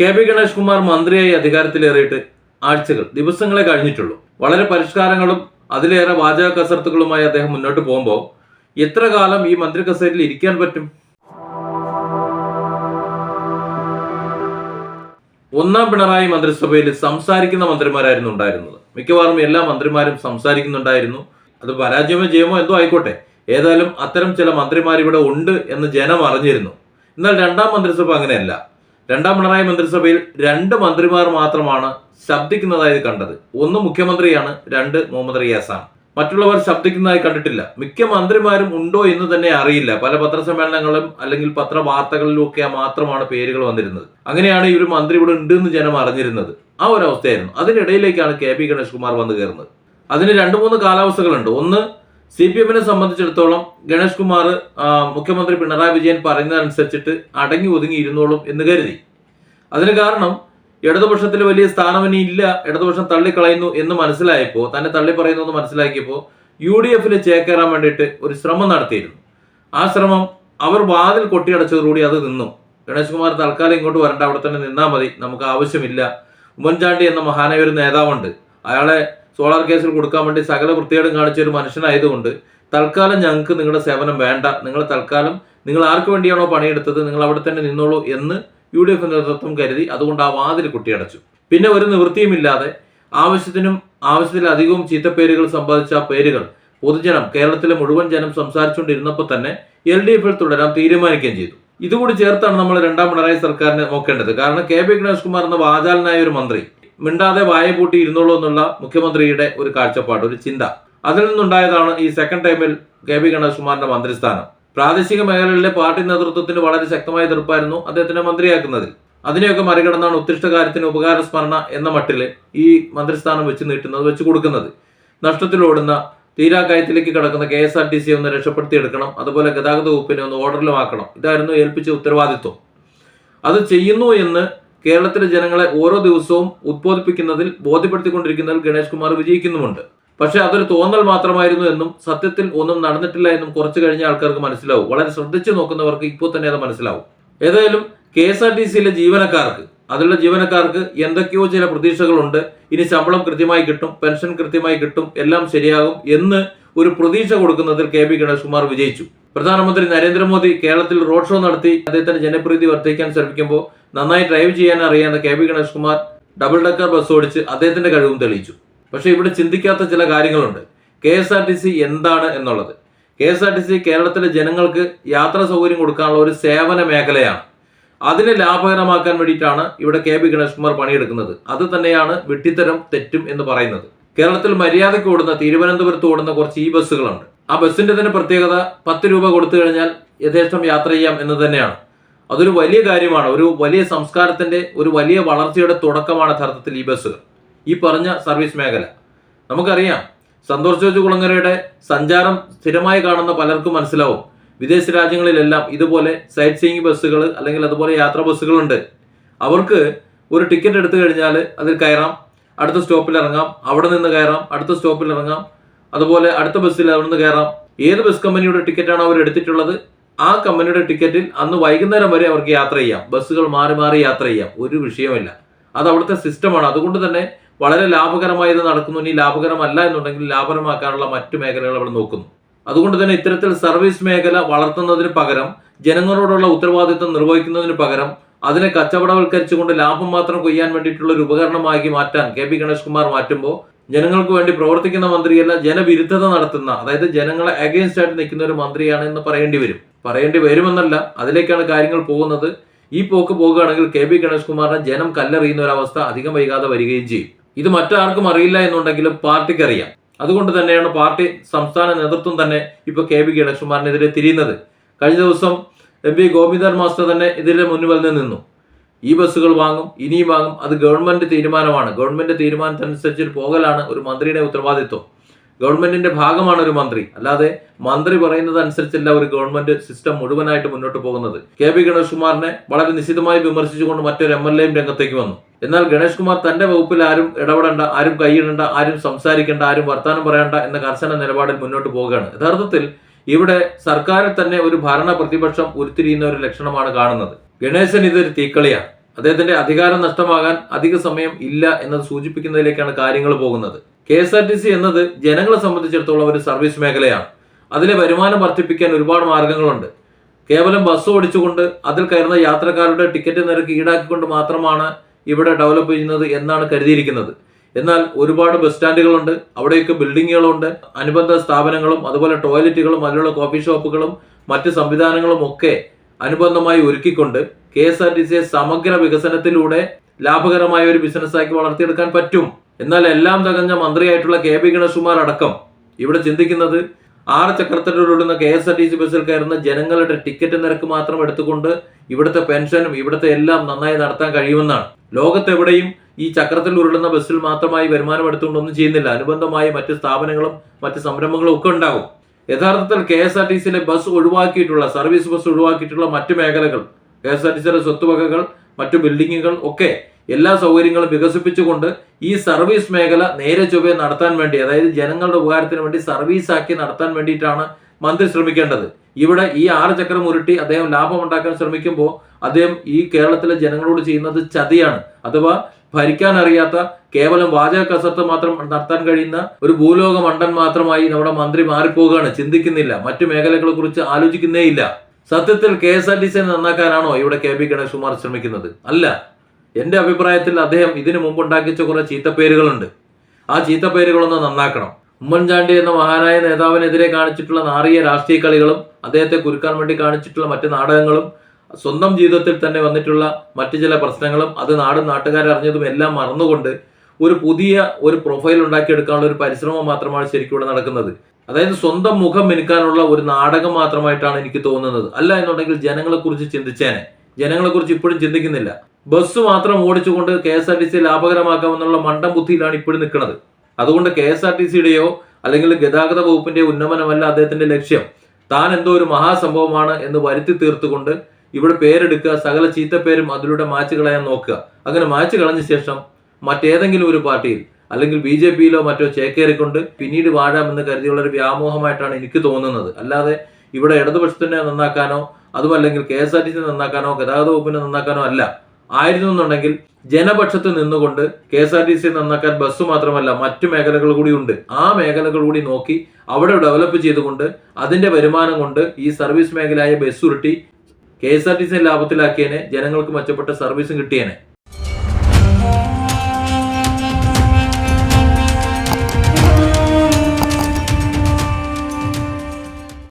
K P Ganesh Kumar മന്ത്രിയായി അധികാരത്തിലേറിയിട്ട് ആഴ്ചകൾ ദിവസങ്ങളെ കഴിഞ്ഞിട്ടുള്ളൂ. വളരെ പരിഷ്കാരങ്ങളും അതിലേറെ വാചക കസർത്തുകളുമായി അദ്ദേഹം മുന്നോട്ട് പോകുമ്പോൾ എത്ര കാലം ഈ മന്ത്രി കസേരയിൽ ഇരിക്കാൻ പറ്റും? ഒന്നാം പിണറായി മന്ത്രിസഭയിൽ സംസാരിക്കുന്ന മന്ത്രിമാരായിരുന്നു ഉണ്ടായിരുന്നത്. മിക്കവാറും എല്ലാ മന്ത്രിമാരും സംസാരിക്കുന്നുണ്ടായിരുന്നു. അത് പരാജയമോ ജയമോ എന്തോ ആയിക്കോട്ടെ. ഏതായാലും അത്തരം ചില മന്ത്രിമാരിവിടെ ഉണ്ട് എന്ന് ജനം അറിഞ്ഞിരുന്നു. എന്നാൽ രണ്ടാം മന്ത്രിസഭ അങ്ങനെയല്ല. രണ്ടാം പിണറായി മന്ത്രിസഭയിൽ രണ്ട് മന്ത്രിമാർ മാത്രമാണ് ശബ്ദിക്കുന്നതായി കണ്ടത്. ഒന്ന് മുഖ്യമന്ത്രിയാണ് രണ്ട് മുഹമ്മദ് റിയാസാണ് മറ്റുള്ളവർ ശബ്ദിക്കുന്നതായി കണ്ടിട്ടില്ല. മിക്ക മന്ത്രിമാരും ഉണ്ടോ എന്ന് തന്നെ അറിയില്ല. പല പത്രസമ്മേളനങ്ങളും അല്ലെങ്കിൽ പത്രവാർത്തകളിലും ഒക്കെ മാത്രമാണ് പേരുകൾ വന്നിരുന്നത്. അങ്ങനെയാണ് ഈ ഒരു മന്ത്രി ഇവിടെ ഉണ്ട് എന്ന് ജനം അറിഞ്ഞിരുന്നത്. ആ ഒരു അവസ്ഥയായിരുന്നു. അതിനിടയിലേക്കാണ് കെ പി ഗണേഷ് കുമാർ വന്നു കയറുന്നത്. അതിന് രണ്ട് മൂന്ന് കാലാവസ്ഥകളുണ്ട്. ഒന്ന് സി പി എമ്മിനെ സംബന്ധിച്ചിടത്തോളം ഗണേഷ് കുമാർ മുഖ്യമന്ത്രി പിണറായി വിജയൻ പറയുന്നതനുസരിച്ചിട്ട് അടങ്ങി ഒതുങ്ങി ഇരുന്നോളും എന്ന് കരുതി. അതിന് കാരണം ഇടതുപക്ഷത്തിൽ വലിയ സ്ഥാനമിനി ഇല്ല ഇടതുപക്ഷം തള്ളിക്കളയുന്നു എന്ന് മനസ്സിലായപ്പോൾ തന്നെ തള്ളി പറയുന്നു എന്ന് മനസ്സിലാക്കിയപ്പോൾ യു ഡി എഫിൽ ചേക്കേറാൻ വേണ്ടിയിട്ട് ഒരു ശ്രമം നടത്തിയിരുന്നു. ആ ശ്രമം അവർ വാതിൽ കൊട്ടിയടച്ചതോടുകൂടി അത് നിന്നു. ഗണേഷ് കുമാർ തൽക്കാലം ഇങ്ങോട്ട് വരണ്ട അവിടെ തന്നെ നിന്നാൽ മതി നമുക്ക് ആവശ്യമില്ല. ഉമ്മൻചാണ്ടി എന്ന മഹാനായ ഒരു നേതാവുണ്ട്. അയാളെ സോളാർ കേസിൽ കൊടുക്കാൻ വേണ്ടി സകല വൃത്തികേടും കാണിച്ച ഒരു മനുഷ്യനായതുകൊണ്ട് തൽക്കാലം ഞങ്ങൾക്ക് നിങ്ങളുടെ സേവനം വേണ്ട. നിങ്ങൾ തൽക്കാലം നിങ്ങൾ ആർക്ക് വേണ്ടിയാണോ പണിയെടുത്തത് നിങ്ങൾ അവിടെ തന്നെ നിന്നോളൂ എന്ന് യു ഡി എഫ് നേതൃത്വം കരുതി അതുകൊണ്ട് ആ വാതിൽ കുട്ടിയടച്ചു. പിന്നെ ഒരു നിവൃത്തിയുമില്ലാതെ ആവശ്യത്തിനും ആവശ്യത്തിലധികവും ചീത്തപ്പേരുകൾ സമ്പാദിച്ച പേരുകൾ പൊതുജനം കേരളത്തിലെ മുഴുവൻ ജനം സംസാരിച്ചുകൊണ്ടിരുന്നപ്പോൾ തന്നെ എൽ ഡി എഫിൽ തുടരാൻ തീരുമാനിക്കുകയും ചെയ്തു. ഇതുകൂടി ചേർത്താണ് നമ്മൾ രണ്ടാം പിണറായി സർക്കാരിനെ നോക്കേണ്ടത്. കാരണം കെ പി ഗണേഷ് കുമാർ എന്ന വാചാലനായ ഒരു മന്ത്രി മിണ്ടാതെ വായ പൂട്ടി ഇരുന്നുള്ളൂ എന്നുള്ള മുഖ്യമന്ത്രിയുടെ ഒരു കാഴ്ചപ്പാട് ഒരു ചിന്ത. അതിൽ നിന്നുണ്ടായതാണ് ഈ സെക്കൻഡ് ടൈമിൽ കെ പി ഗണേഷ് കുമാറിന്റെ മന്ത്രിസ്ഥാനം. പ്രാദേശിക മേഖലകളിലെ പാർട്ടി നേതൃത്വത്തിന് വളരെ ശക്തമായ എതിർപ്പായിരുന്നു അദ്ദേഹത്തിനെ മന്ത്രിയാക്കുന്നതിൽ. അതിനെയൊക്കെ മറികടന്നാണ് ഉത്തിഷ്ട കാര്യത്തിന് ഉപകാര സ്മരണ എന്ന മട്ടിൽ ഈ മന്ത്രിസ്ഥാനം വെച്ച് നീട്ടുന്നത് വെച്ച് കൊടുക്കുന്നത്. നഷ്ടത്തിലോടുന്ന തീരാ കടക്കുന്ന കിടക്കുന്ന K S R T C ഒന്ന് രക്ഷപ്പെടുത്തിയെടുക്കണം അതുപോലെ ഗതാഗത വകുപ്പിനെ ഒന്ന് ഓർഡറിലുമാക്കണം ഇതായിരുന്നു ഏൽപ്പിച്ച ഉത്തരവാദിത്വം. അത് ചെയ്യുന്നു എന്ന് കേരളത്തിലെ ജനങ്ങളെ ഓരോ ദിവസവും ഉദ്ബോധിപ്പിക്കുന്നതിൽ ബോധ്യപ്പെടുത്തിക്കൊണ്ടിരിക്കുന്നതിൽ ഗണേഷ് കുമാർ വിജയിക്കുന്നുമുണ്ട്. പക്ഷെ അതൊരു തോന്നൽ മാത്രമായിരുന്നു എന്നും സത്യത്തിൽ ഒന്നും നടന്നിട്ടില്ല എന്നും കുറച്ചു കഴിഞ്ഞ ആൾക്കാർക്ക് മനസ്സിലാവും. വളരെ ശ്രദ്ധിച്ചു നോക്കുന്നവർക്ക് ഇപ്പോൾ തന്നെ അത് മനസ്സിലാവും. ഏതായാലും കെ എസ് ആർ ടി സിയിലെ ജീവനക്കാർക്ക് അതിലുള്ള ജീവനക്കാർക്ക് എന്തൊക്കെയോ ചില പ്രതീക്ഷകളുണ്ട്. ഇനി ശമ്പളം കൃത്യമായി കിട്ടും പെൻഷൻ കൃത്യമായി കിട്ടും എല്ലാം ശരിയാകും എന്ന് ഒരു പ്രതീക്ഷ കൊടുക്കുന്നതിൽ കെ പി ഗണേഷ് കുമാർ വിജയിച്ചു. പ്രധാനമന്ത്രി നരേന്ദ്രമോദി കേരളത്തിൽ റോഡ് ഷോ നടത്തി അദ്ദേഹത്തിന്റെ ജനപ്രീതി വർദ്ധിക്കാൻ ശ്രമിക്കുമ്പോൾ നന്നായി ഡ്രൈവ് ചെയ്യാൻ അറിയാവുന്ന K P Ganesh Kumar double decker bus ഓടിച്ച് അദ്ദേഹത്തിന്റെ കഴിവും തെളിയിച്ചു. പക്ഷെ ഇവിടെ ചിന്തിക്കാത്ത ചില കാര്യങ്ങളുണ്ട്. K S R T C എന്താണ് എന്നുള്ളത്? K S R T C കേരളത്തിലെ ജനങ്ങൾക്ക് യാത്രാ സൗകര്യം കൊടുക്കാനുള്ള ഒരു സേവന മേഖലയാണ്. അതിനെ ലാഭകരമാക്കാൻ വേണ്ടിയിട്ടാണ് ഇവിടെ കെ പി ഗണേഷ് കുമാർ പണിയെടുക്കുന്നത്. അത് തന്നെയാണ് വെട്ടിത്തരം തെറ്റും എന്ന് പറയുന്നത്. കേരളത്തിൽ മര്യാദയ്ക്ക് ഓടുന്ന തിരുവനന്തപുരത്ത് ഓടുന്ന കുറച്ച് ഈ ബസ്സുകളുണ്ട്. ആ ബസ്സിന്റെ തന്നെ പ്രത്യേകത പത്ത് രൂപ കൊടുത്തു കഴിഞ്ഞാൽ യഥേഷ്ടം യാത്ര ചെയ്യാം എന്ന് തന്നെയാണ്. അതൊരു വലിയ കാര്യമാണ്. ഒരു വലിയ സംസ്കാരത്തിന്റെ ഒരു വലിയ വളർച്ചയുടെ തുടക്കമാണ് യഥാർത്ഥത്തിൽ ഈ ബസ്സുകൾ. ഈ പറഞ്ഞ സർവീസ് മേഖല. നമുക്കറിയാം സന്തോഷ് ജോർജ് കുളങ്ങരയുടെ സഞ്ചാരം സ്ഥിരമായി കാണുന്ന പലർക്കും മനസ്സിലാവും. വിദേശ രാജ്യങ്ങളിലെല്ലാം ഇതുപോലെ സൈറ്റ് സീയിങ് ബസ്സുകൾ അല്ലെങ്കിൽ അതുപോലെ യാത്രാ ബസ്സുകളുണ്ട്. അവർക്ക് ഒരു ടിക്കറ്റ് എടുത്തു കഴിഞ്ഞാൽ അതിൽ കയറാം അടുത്ത സ്റ്റോപ്പിൽ ഇറങ്ങാം അവിടെ നിന്ന് കയറാം അടുത്ത സ്റ്റോപ്പിൽ ഇറങ്ങാം അതുപോലെ അടുത്ത ബസ്സിൽ അവിടെ നിന്ന് കയറാം. ഏത് ബസ് കമ്പനിയുടെ ടിക്കറ്റാണ് അവർ എടുത്തിട്ടുള്ളത്? ആ കമ്പനിയുടെ ടിക്കറ്റിൽ അന്ന് വൈകുന്നേരം വരെ അവർക്ക് യാത്ര ചെയ്യാം. ബസ്സുകൾ മാറി മാറി യാത്ര ചെയ്യാം. ഒരു വിഷയമില്ല അത് അവിടുത്തെ സിസ്റ്റമാണ്. അതുകൊണ്ട് തന്നെ വളരെ ലാഭകരമായി ഇത് നടക്കുന്നു. ഇനി ലാഭകരമല്ല എന്നുണ്ടെങ്കിൽ ലാഭകരമാക്കാനുള്ള മറ്റു മേഖലകൾ അവിടെ നോക്കുന്നു. അതുകൊണ്ട് തന്നെ ഇത്തരത്തിൽ സർവീസ് മേഖല വളർത്തുന്നതിന് പകരം ജനങ്ങളോടുള്ള ഉത്തരവാദിത്വം നിർവഹിക്കുന്നതിന് പകരം അതിനെ കച്ചവടവൽക്കരിച്ചുകൊണ്ട് ലാഭം മാത്രം കൊയ്യാൻ വേണ്ടിയിട്ടുള്ള ഒരു ഉപകരണമാക്കി മാറ്റാൻ കെ പി ഗണേഷ് കുമാർ മാറ്റുമ്പോൾ ജനങ്ങൾക്ക് വേണ്ടി പ്രവർത്തിക്കുന്ന മന്ത്രിയല്ല ജനവിരുദ്ധത നടത്തുന്ന അതായത് ജനങ്ങളെ അഗേൻസ്റ്റ് ആയിട്ട് നിൽക്കുന്ന ഒരു മന്ത്രിയാണ് എന്ന് പറയേണ്ടി വരും. പറയേണ്ടി വരുമെന്നല്ല അതിലേക്കാണ് കാര്യങ്ങൾ പോകുന്നത്. ഈ പോക്ക് പോകുകയാണെങ്കിൽ കെ പി ഗണേഷ് കുമാറിനെ ജനം കല്ലെറിയുന്ന ഒരു അവസ്ഥ അധികം വൈകാതെ വരികയും ചെയ്യും. ഇത് മറ്റാർക്കും അറിയില്ല എന്നുണ്ടെങ്കിലും പാർട്ടിക്ക് അറിയാം. അതുകൊണ്ട് തന്നെയാണ് പാർട്ടി സംസ്ഥാന നേതൃത്വം തന്നെ ഇപ്പോൾ കെ പി ഗണേഷ് കുമാറിനെതിരെ തിരിയുന്നത്. കഴിഞ്ഞ ദിവസം എം പി ഗോപിന്ദർ മാസ്റ്റർ തന്നെ ഇതിന്റെ മുന്നിൽ നിന്നു. ഈ ബസ്സുകൾ വാങ്ങും ഇനിയും വാങ്ങും. അത് ഗവൺമെന്റ് തീരുമാനമാണ്. ഗവൺമെന്റ് തീരുമാനത്തിനനുസരിച്ച് പോകലാണ് ഒരു മന്ത്രിയുടെ ഉത്തരവാദിത്വം. ഗവൺമെന്റിന്റെ ഭാഗമാണ് ഒരു മന്ത്രി. അല്ലാതെ മന്ത്രി പറയുന്നത് അനുസരിച്ചല്ല ഒരു ഗവൺമെന്റ് സിസ്റ്റം മുഴുവനായിട്ട് മുന്നോട്ട് പോകുന്നത്. കെ പി ഗണേഷ് കുമാറിനെ വളരെ നിശിതമായി വിമർശിച്ചുകൊണ്ട് മറ്റൊരു എം എൽ എയും രംഗത്തേക്ക് വന്നു. എന്നാൽ ഗണേഷ് കുമാർ തന്റെ വകുപ്പിൽ ആരും ഇടപെടേണ്ട ആരും കൈയിടേണ്ട ആരും സംസാരിക്കേണ്ട ആരും വർത്താനം പറയേണ്ട എന്ന കർശന നിലപാടിൽ മുന്നോട്ട് പോവുകയാണ്. യഥാർത്ഥത്തിൽ ഇവിടെ സർക്കാരിൽ തന്നെ ഒരു ഭരണ പ്രതിപക്ഷം ഉരുത്തിരിയുന്ന ഒരു ലക്ഷണമാണ് കാണുന്നത്. ഗണേശൻ ഇതൊരു തീക്കളിയാണ്. അദ്ദേഹത്തിന്റെ അധികാരം നഷ്ടമാകാൻ അധിക സമയം ഇല്ല എന്നത് സൂചിപ്പിക്കുന്നതിലേക്കാണ് കാര്യങ്ങൾ പോകുന്നത്. K S R T C എന്നത് ജനങ്ങളെ സംബന്ധിച്ചിടത്തോളം ഒരു സർവീസ് മേഖലയാണ്. അതിലെ വരുമാനം വർദ്ധിപ്പിക്കാൻ ഒരുപാട് മാർഗങ്ങളുണ്ട്. കേവലം ബസ് ഓടിച്ചുകൊണ്ട് അതിൽ കയറുന്ന യാത്രക്കാരുടെ ടിക്കറ്റ് നിരക്ക് ഈടാക്കിക്കൊണ്ട് മാത്രമാണ് ഇവിടെ ഡെവലപ്പ് ചെയ്യുന്നത് എന്നാണ് കരുതിയിരിക്കുന്നത്. എന്നാൽ ഒരുപാട് ബസ് സ്റ്റാൻഡുകളുണ്ട് അവിടെയൊക്കെ ബിൽഡിങ്ങുകളുണ്ട് അനുബന്ധ സ്ഥാപനങ്ങളും അതുപോലെ ടോയ്ലറ്റുകളും അതിലുള്ള കോഫി ഷോപ്പുകളും മറ്റ് സംവിധാനങ്ങളും ഒക്കെ അനുബന്ധമായി ഒരുക്കിക്കൊണ്ട് കെ എസ് ആർ ടി സിയെ സമഗ്ര വികസനത്തിലൂടെ ലാഭകരമായ ഒരു ബിസിനസ്സാക്കി വളർത്തിയെടുക്കാൻ പറ്റും. എന്നാൽ എല്ലാം തകഞ്ഞ മന്ത്രിയായിട്ടുള്ള കെ പി ഗണേഷ്കുമാർ അടക്കം ഇവിടെ ചിന്തിക്കുന്നത് ആറ് ചക്രത്തിലൂടുന്ന K S R T C ബസ്സിൽ കയറുന്ന ജനങ്ങളുടെ ടിക്കറ്റ് നിരക്ക് മാത്രം എടുത്തുകൊണ്ട് ഇവിടുത്തെ പെൻഷനും ഇവിടുത്തെ എല്ലാം നന്നായി നടത്താൻ കഴിയുമെന്നാണ്. ലോകത്തെവിടെയും ഈ ചക്രത്തിൽ ഉരുളുന്ന ബസ്സിൽ മാത്രമായി വരുമാനം എടുത്തുകൊണ്ടൊന്നും ചെയ്യുന്നില്ല. അനുബന്ധമായി മറ്റ് സ്ഥാപനങ്ങളും മറ്റ് സംരംഭങ്ങളും ഒക്കെ ഉണ്ടാകും. യഥാർത്ഥത്തിൽ കെ എസ് ആർ ടി സിയിലെ ബസ് ഒഴിവാക്കിയിട്ടുള്ള സർവീസ് ബസ് ഒഴിവാക്കിയിട്ടുള്ള മറ്റു മേഖലകൾ കെ എസ് ആർ ടി സിയുടെ സ്വത്തുവകകൾ മറ്റു ബിൽഡിങ്ങുകൾ ഒക്കെ എല്ലാ സൗകര്യങ്ങളും വികസിപ്പിച്ചുകൊണ്ട് ഈ സർവീസ് മേഖല നേരെ ചൊവ്വെ നടത്താൻ വേണ്ടി അതായത് ജനങ്ങളുടെ ഉപകാരത്തിന് വേണ്ടി സർവീസ് ആക്കി നടത്താൻ വേണ്ടിയിട്ടാണ് മന്ത്രി ശ്രമിക്കേണ്ടത്. ഇവിടെ ഈ ആറ് ചക്രം ഉരുട്ടി അദ്ദേഹം ലാഭം ഉണ്ടാക്കാൻ ശ്രമിക്കുമ്പോൾ അദ്ദേഹം ഈ കേരളത്തിലെ ജനങ്ങളോട് ചെയ്യുന്നത് ചതിയാണ്. അഥവാ ഭരിക്കാൻ അറിയാത്ത കേവലം വാചക കസർത്ത് മാത്രം നടത്താൻ കഴിയുന്ന ഒരു ഭൂലോക മണ്ടൻ മാത്രമായി നമ്മുടെ മന്ത്രി മാറിപ്പോവുകയാണ്. ചിന്തിക്കുന്നില്ല. മറ്റു മേഖലകളെ കുറിച്ച് ആലോചിക്കുന്നേ ഇല്ല. സത്യത്തിൽ K S R T C നന്നാക്കാനാണോ ഇവിടെ കെ പി ഗണേഷ് കുമാർ ശ്രമിക്കുന്നത്? അല്ല. എന്റെ അഭിപ്രായത്തിൽ അദ്ദേഹം ഇതിനു മുമ്പ് ഉണ്ടാക്കിച്ച കുറെ ചീത്തപ്പേരുകളുണ്ട്. ആ ചീത്തപ്പേരുകളൊന്ന് നന്നാക്കണം. ഉമ്മൻചാണ്ടി എന്ന മഹാനായ നേതാവിനെതിരെ കാണിച്ചിട്ടുള്ള നാറിയ രാഷ്ട്രീയ കളികളും അദ്ദേഹത്തെ കുരുക്കാൻ വേണ്ടി കാണിച്ചിട്ടുള്ള മറ്റു നാടകങ്ങളും സ്വന്തം ജീവിതത്തിൽ തന്നെ വന്നിട്ടുള്ള മറ്റു ചില പ്രശ്നങ്ങളും അത് നാടും നാട്ടുകാരറിഞ്ഞതും എല്ലാം മറന്നുകൊണ്ട് ഒരു പുതിയ ഒരു പ്രൊഫൈൽ ഉണ്ടാക്കിയെടുക്കാനുള്ള ഒരു പരിശ്രമം മാത്രമാണ് ശരിക്കും ഇവിടെ നടക്കുന്നത്. അതായത് സ്വന്തം മുഖം മിനുക്കാനുള്ള ഒരു നാടകം മാത്രമായിട്ടാണ് എനിക്ക് തോന്നുന്നത്. അല്ല എന്നുണ്ടെങ്കിൽ ജനങ്ങളെ കുറിച്ച് ചിന്തിച്ചേനെ. ജനങ്ങളെ കുറിച്ച് ഇപ്പോഴും ചിന്തിക്കുന്നില്ല. ബസ് മാത്രം ഓടിച്ചുകൊണ്ട് K S R T C ലാഭകരമാക്കാമെന്നുള്ള മണ്ടം ബുദ്ധിയിലാണ് ഇപ്പോഴും നിൽക്കുന്നത്. അതുകൊണ്ട് കെ എസ് ആർ ടി സിയുടെയോ അല്ലെങ്കിൽ ഗതാഗത വകുപ്പിന്റെ ഉന്നമനമല്ല അദ്ദേഹത്തിന്റെ ലക്ഷ്യം. താൻ എന്തോ ഒരു മഹാസംഭവമാണ് എന്ന് വരുത്തി തീർത്തുകൊണ്ട് ഇവിടെ പേരെടുക്കുക സകല ചീത്തപ്പേരും അതിലൂടെ മാച്ച് കളയാൻ നോക്കുക. അങ്ങനെ മാച്ച് കളഞ്ഞ ശേഷം മറ്റേതെങ്കിലും ഒരു പാർട്ടിയിൽ അല്ലെങ്കിൽ ബി ജെ പിയിലോ മറ്റോ ചേക്കേറിക്കൊണ്ട് പിന്നീട് വാഴാമെന്ന് കരുതിയുള്ള ഒരു വ്യാമോഹമായിട്ടാണ് എനിക്ക് തോന്നുന്നത്. അല്ലാതെ ഇവിടെ ഇടതുപക്ഷത്തിനെ നന്നാക്കാനോ അതുമല്ലെങ്കിൽ K S R T C നന്നാക്കാനോ ഗതാഗത വകുപ്പിനെ നന്നാക്കാനോ അല്ല. ആയിരുന്നു എന്നുണ്ടെങ്കിൽ ജനപക്ഷത്ത് നിന്നുകൊണ്ട് K S R T C നന്നാക്കാൻ ബസ് മാത്രമല്ല മറ്റു മേഖലകൾ കൂടി ഉണ്ട്. ആ മേഖലകൾ കൂടി നോക്കി അവിടെ ഡെവലപ്പ് ചെയ്തുകൊണ്ട് അതിന്റെ വരുമാനം കൊണ്ട് ഈ സർവീസ് മേഖലയായ ബസ് ഉരുട്ടി K S R T C ലാഭത്തിലാക്കിയതിനെ ജനങ്ങൾക്ക് മെച്ചപ്പെട്ട സർവീസും കിട്ടിയേനെ.